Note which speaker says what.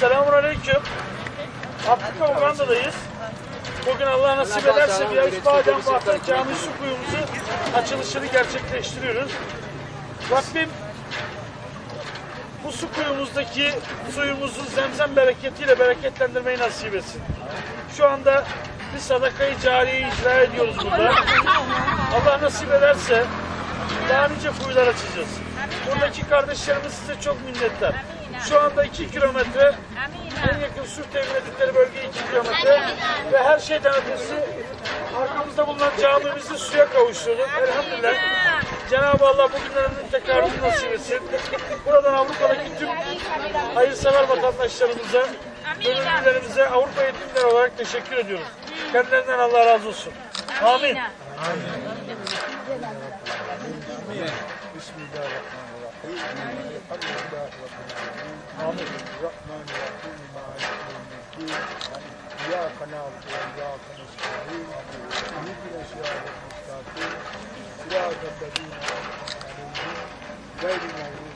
Speaker 1: Selamun Aleyküm. Afrika Uganda'dayız. Bugün Allah nasip ederse bir Aziz Badem Bahçe Cami Su Kuyumuzu açılışını gerçekleştiriyoruz. Rabbim bu su kuyumuzdaki suyumuzu zemzem bereketiyle bereketlendirmeyi nasip etsin. Şu anda bir sadakayı cariyeyi icra ediyoruz burada. Allah nasip ederse daha nice kuyular açacağız. Buradaki kardeşlerimiz size çok minnettar. Şu anda iki kilometre, en yakın su temin ettikleri bölge iki kilometre ve her şeyden ötesi arkamızda bulunan camimizi suya kavuşturduk. Elhamdülillah. Cenab-ı Allah bugünlerinin tekrarını nasip etsin. Buradan Avrupa'daki tüm hayırsever vatandaşlarımıza, gönüllülerimize Avrupa yetimleri olarak teşekkür ediyoruz. Kendilerinden Allah razı olsun. Amin.
Speaker 2: Amin. Bismillahirrahmanirrahim. Elhamdülillahi Rabbil alemin. Rahmanirrahim. Mâlikul İyyâke nâbudu ve iyâke nestaîn. İhdinâ sirâtal mustakîm. Sirâtal lezîne en'amte aleyhim. Gayril mağdûbi